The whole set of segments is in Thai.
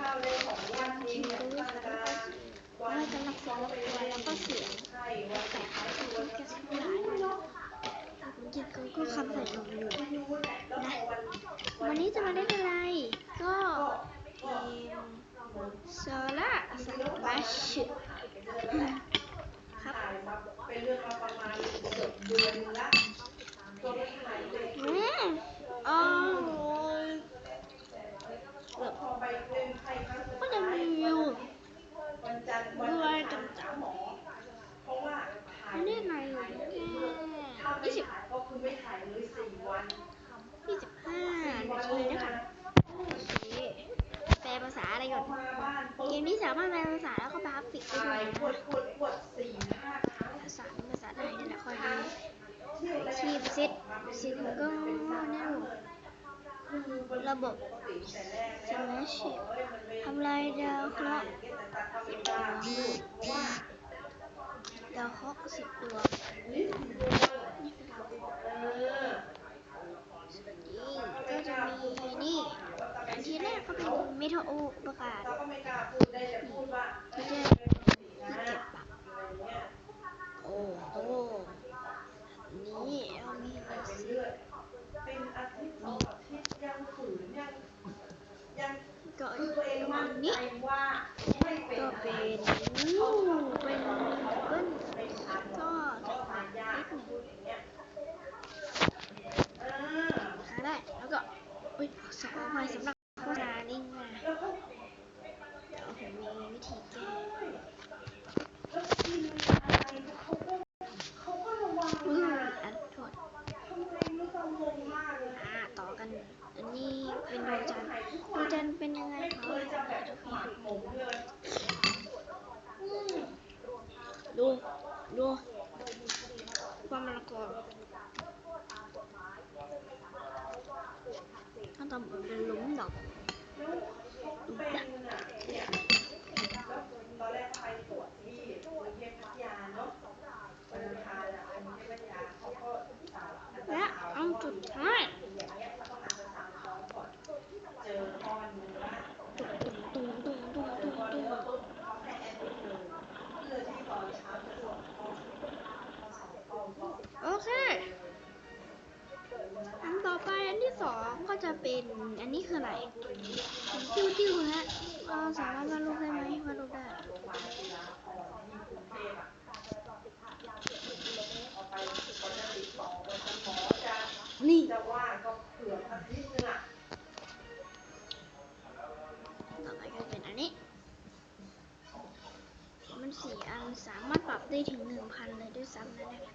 วันเราจะรักษาตัวแล้วก็เสียงแต่คือวันที่สุดท้ายแล้ก็คำใส่ของหนูนะวันนี้จะมาเล่นอะไร ก็เกมโซล่าสปัชครับเป็นเรื่องประมาณเดือนละ ก่อเกมนี้สามารถแปลภาษาแล้วก็บาฟิกได้ด้วยนะภาษาภาษาไทยนี่แหละคอยดีคีบเซิตเซ็ตก็แน่นระบบสมาชิกทำลายดาวเคราะห์ดาวเคราะห์สิบดวง คือตัวเองมั่นใจว่าไม่เป็นก็เป็นอู้เป็นเขากันก็เขาทานยากพูดอย่างเงี้ยเออ ได้ แล้วก็อุ้ยสำหรับ จะเป็นอันนี้คืออะไรจิ้วจิ้วฮะเราสามารถวาดรูปได้ไหมวาดรูปได้นี่ต่อไปก็เป็นอันนี้ มันสีอันสามารถปรับได้ถึงหนึ่งพันเลยด้วยซ้ำนะเนี่ย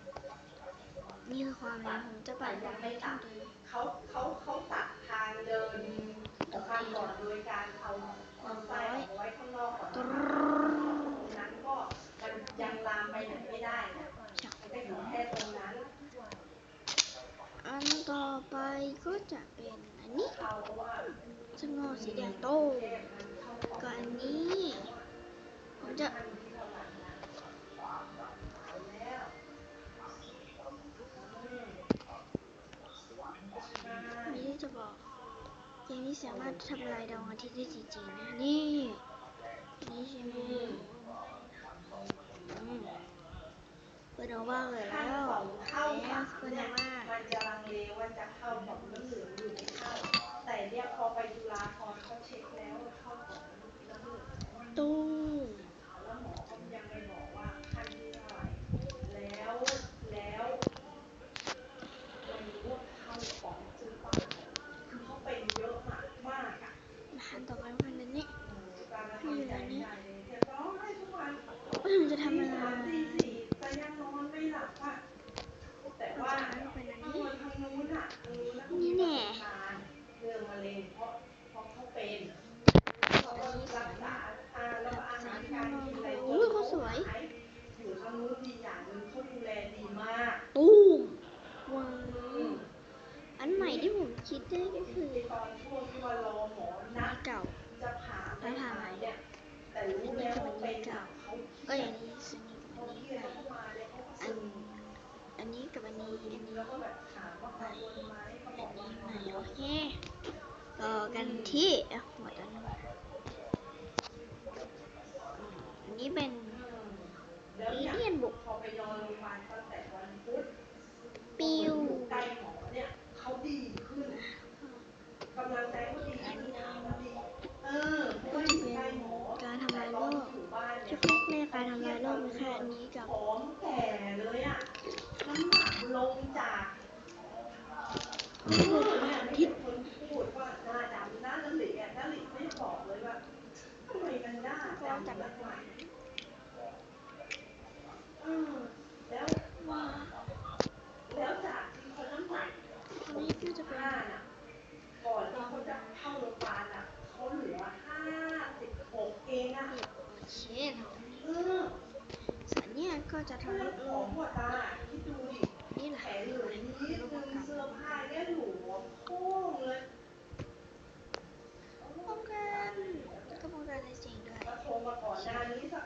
นี่คือความแรงของจะปรับได้ทั้งตัเขาเขาเขาตัด กาก่อนโดยการเอาความใต้ไว้ข้างนอกก่อนนั้นก็มันยังลามไปไม่ได้อันต่อไปก็จะเป็นอันนี้สมอสีแดงโตก็อันนี้ผมจะมีที่จะบอก ยังไม่สามารถทำลายดวงอาทิตย์ได้จริงๆนะนี่ แล้วก็ไหมโอเคต่อกันที่หมดแล้วนะอันนี้เป็นแอีเนี่เลียนบุกปิ้การวการทำลายโลก ตอนม่บ้ชุดแรกการทำลาย จะเป็นห้าน่ะก่อนที่เขาจะเข้าโรงพยาบาลอะเขาเหลือห้าสิบหกเองอะโอเคเนาะเออส่วนเนี้ยก็จะถ้าทำเรื่ให้องโรของคหัวตาคิดดูดินี่แหละแผลเหลืองนิดนึงเสื้อผ้าเนี่ยหลวมโค้งเลยป้องกันแล้วก็ป้องกันในสิ่งด้วยก็โทรมาก่อนหน้านี้สัก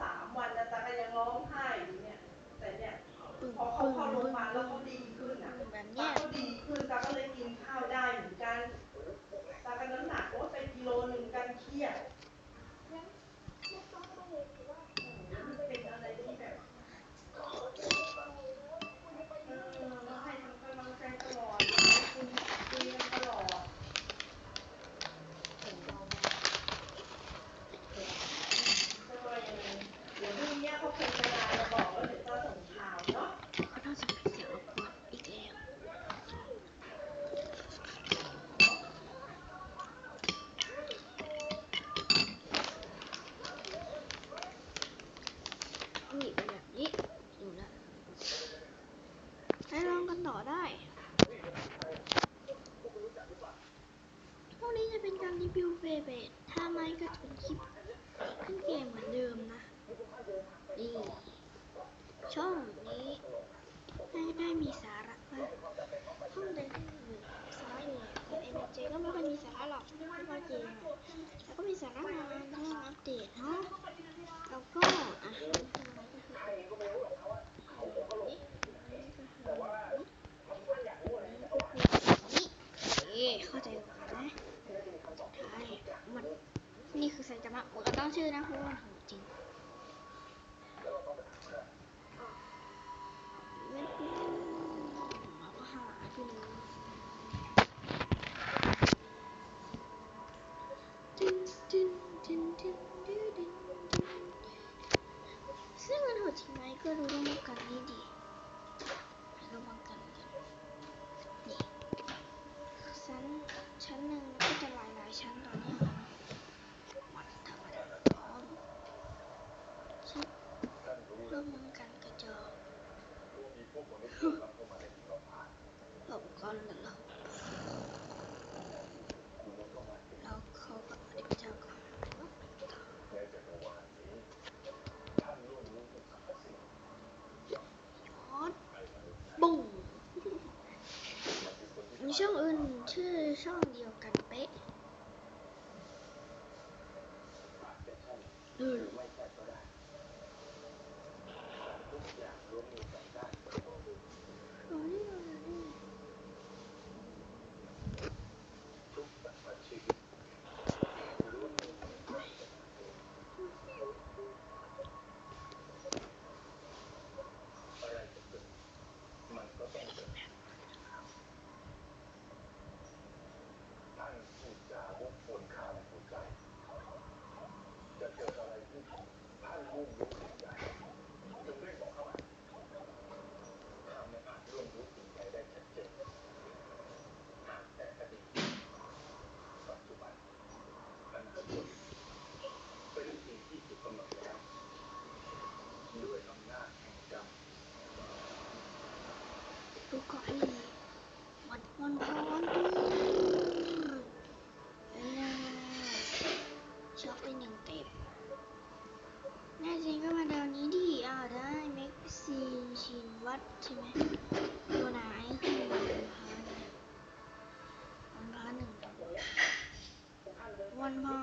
สามวันนะตาก็ยังร้องไห้อยู่เนี่ย แต่เนี่ย ปึ้งพอเขาปึ้งเข้าโรงพปึ้ยางบาลแล้วเขาดีขึ้นอะแบบตาเนี้ยก็ดีขึ้นตาก็เลยกินข้าวได้เหมือนกันตาก็น้ำหนักลดไปกิโลหนึ่งกันเครียดมันเป็นอะไรที่แบบเออเราให้ทำกำลังใจตลอดคุณคุยกันตลอดจะว่ายังไงเดี๋ยวพรุ่งนี้เขาคงจะไลน์มาบอกแล้วเดี๋ยวจะส่งข่าวเนาะ ก็ต้องจะเป็นเสียงรบกวนอีกแล้วนี่เป็นแบบนี้ดูนะให้ลองกันต่อได้ พวกนี้จะเป็นการรีวิวเฟเบตถ้าไม่ก็จะเป็นคลิปขึ้นเกมเหมือนเดิมนะ นี่ ช่องนี้ให้ได้มีสาระบ้างห้องเดินขึ้นอยู่ซ้ายเลยแต่เอ็นเจก็ไม่ค่อยมีสาระหรอกไม่ค่อยจริงอะ แล้ อืมเอย่านี่เอานี่ ดูก่อนดีวันวันพรเป็นไงช็อกไปหนึ่งเต็มแน่จริงก็มาเดาวนี้ดีอ่าได้แม็กซีนชินวัด ใช่ไหมตัวไหนคือวันพาร์ทวันพาหนึ่งวันพา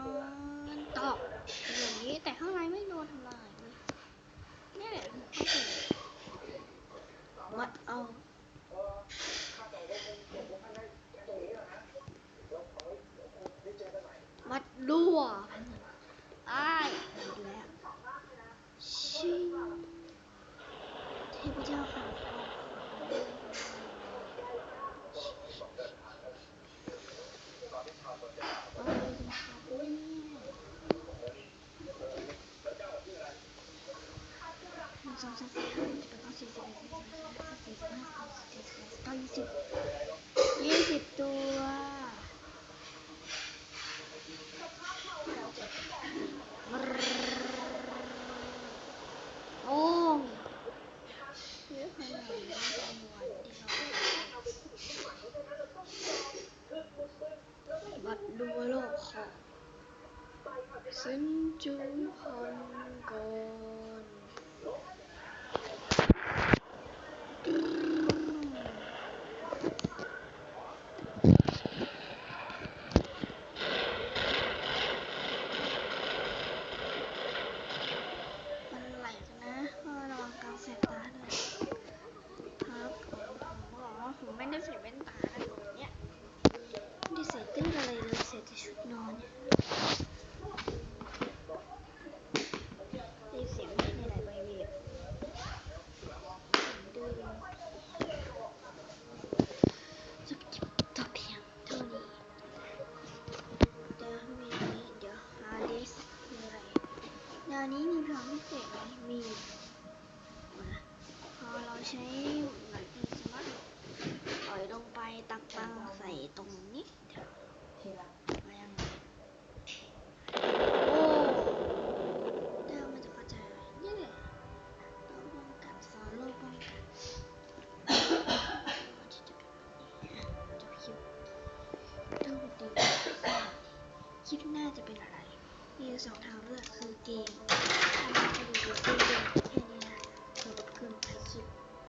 ตอบเป็นอย่างนี้แต่ข้างในไม่โดนทำลายเลยนี่แหละคือข้อเสียวัดเอา สี่สิบสี่สิบสี่สิบห้าสี่สิบเก้ายี่สิบยี่สิบตัวโอ้ยเยอะขนาดนี้จำนวนบัตรดูโลกของซินจูฮองกง สองทางเลือกคือเกมถ้าเราจะดูเกม